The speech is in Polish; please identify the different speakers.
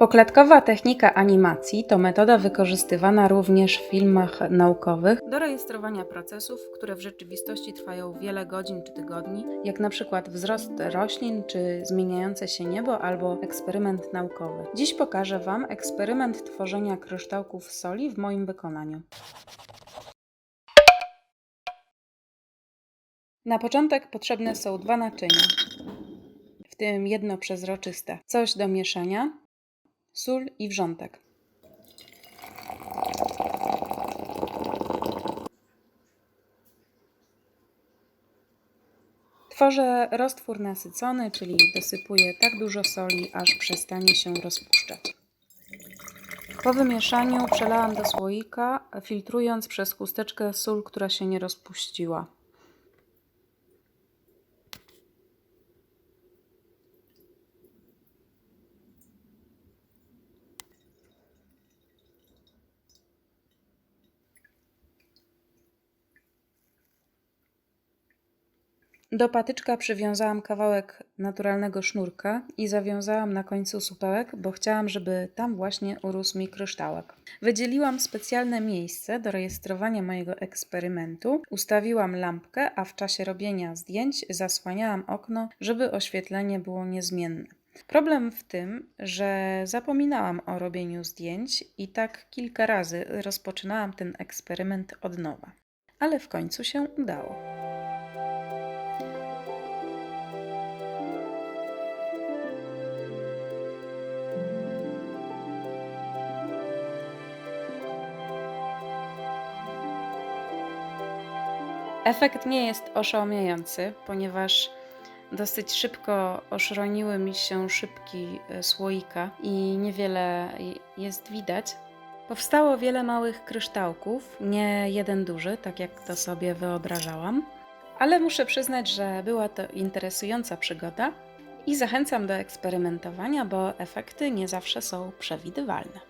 Speaker 1: Poklatkowa technika animacji to metoda wykorzystywana również w filmach naukowych do rejestrowania procesów, które w rzeczywistości trwają wiele godzin czy tygodni, jak na przykład wzrost roślin czy zmieniające się niebo albo eksperyment naukowy. Dziś pokażę Wam eksperyment tworzenia kryształków soli w moim wykonaniu. Na początek potrzebne są dwa naczynia, w tym jedno przezroczyste, coś do mieszania, sól i wrzątek. Tworzę roztwór nasycony, czyli dosypuję tak dużo soli, aż przestanie się rozpuszczać. Po wymieszaniu przelałam do słoika, filtrując przez chusteczkę sól, która się nie rozpuściła. Do patyczka przywiązałam kawałek naturalnego sznurka i zawiązałam na końcu supełek, bo chciałam, żeby tam właśnie urósł mi kryształek. Wydzieliłam specjalne miejsce do rejestrowania mojego eksperymentu, ustawiłam lampkę, a w czasie robienia zdjęć zasłaniałam okno, żeby oświetlenie było niezmienne. Problem w tym, że zapominałam o robieniu zdjęć i tak kilka razy rozpoczynałam ten eksperyment od nowa. Ale w końcu się udało. Efekt nie jest oszałamiający, ponieważ dosyć szybko oszroniły mi się szybki e, słoika i niewiele je- jest widać. Powstało wiele małych kryształków, nie jeden duży, tak jak to sobie wyobrażałam, ale muszę przyznać, że była to interesująca przygoda i zachęcam do eksperymentowania, bo efekty nie zawsze są przewidywalne.